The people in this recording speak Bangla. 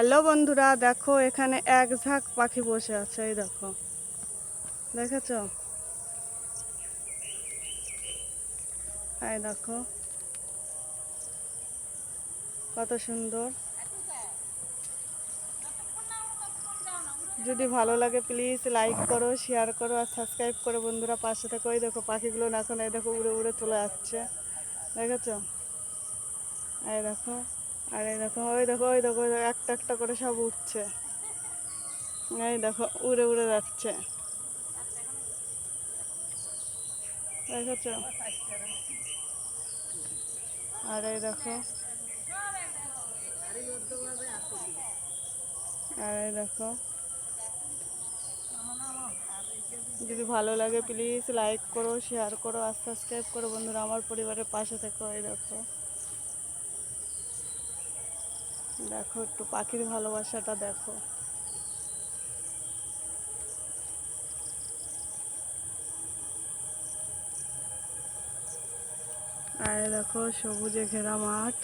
হ্যালো বন্ধুরা, দেখো এখানে এক ঝাঁক পাখি বসে আছে, এই দেখো। দেখেছ? দেখো। কত সুন্দর। যদি ভালো লাগে প্লিজ লাইক করো শেয়ার করো, আর সাবস্ক্রাইব করো বন্ধুরা, পাশে থেকে। ওই দেখো পাখিগুলো না এখন, এই দেখো, উড়ে উড়ে চলে যাচ্ছে দেখেছ? এই দেখো। আর এই দেখো ওই দেখো ওই দেখো ওই দেখো, একটা একটা করে সব উঠছে। এই দেখো উড়ে উড়ে যাচ্ছে। আর এই দেখো। আর এই দেখো। যদি ভালো লাগে প্লিজ লাইক করো শেয়ার করো আর সাবস্ক্রাইব করো বন্ধুরা আমার পরিবারের পাশে থেকো এই দেখো। দেখো একটু পাখির ভালোবাসাটা দেখো। আর দেখো সবুজে ঘেরা মাঠ।